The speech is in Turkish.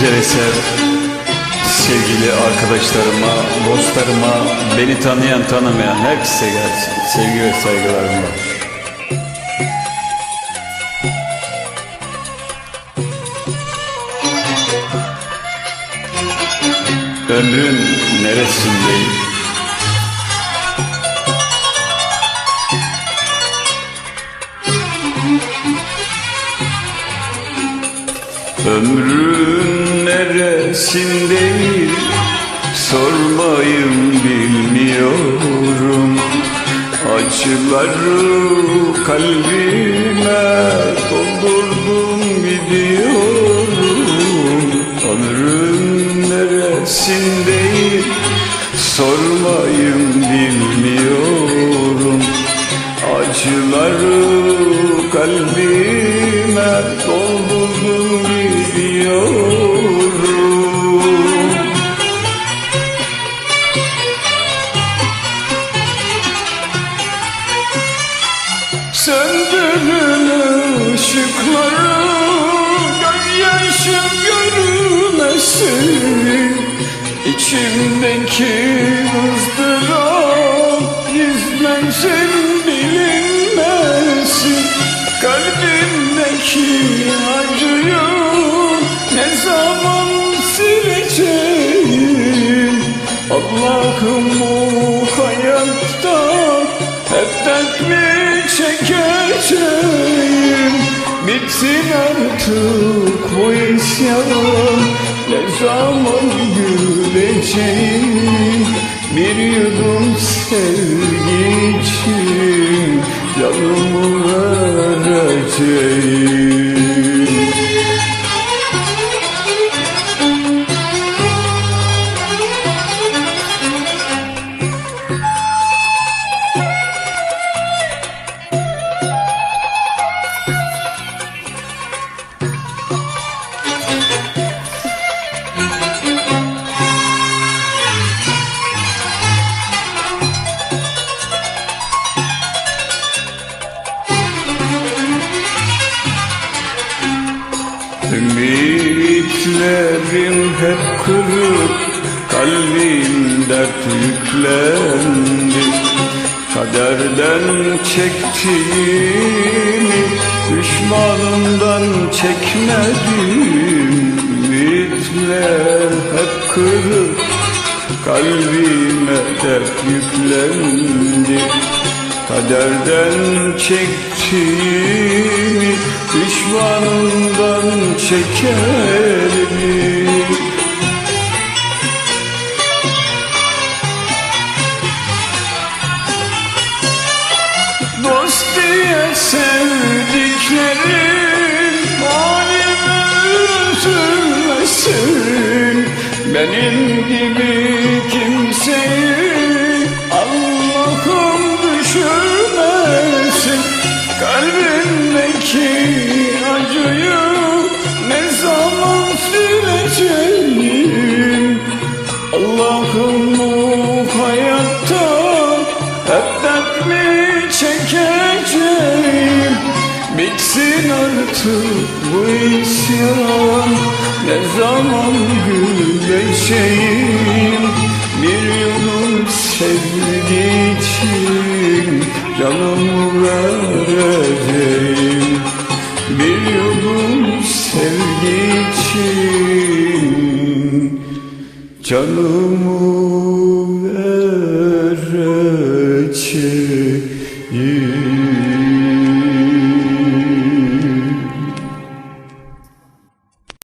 güzel eser sevgili arkadaşlarıma, dostlarıma, beni tanıyan tanımayan herkese gelsin. Sevgi ve saygılarımla. Ömrün neresindeyim? Ömrün neresindeyim? Sormayın bilmiyorum. Acıları kalbime Doldurdum gidiyorum Ömrün neresindeyim? Sormayın bilmiyorum. Acıları kalbime Söndürün ışıkları Gözyaşım görmesin. İçimdeki ızdırap Gizlensin bilinmesin. Kalbimdeki acıyı Ne zaman sileceğim? Allah'ım bu Bitsin artık bu isyan Ne zaman güleceğim Bir yudum sevgi için Canımı vereceğim Ümitlerim hep kırık Kalbim dert yüklendi. Kaderden çektiğimi Düşmanımdan çekmedim. Ümitler hep kırık Kalbime dert yüklendi. Kaderden çektiğimi Düşmanımdan çekerim Dost diye sevdiklerim Halime üzülmesin Benim gibi çıktı bu isyan Ne zaman güleceğim Bir yudum sevgi için Canımı vereceğim. Bir yudum sevgi için Canımı vereceğim.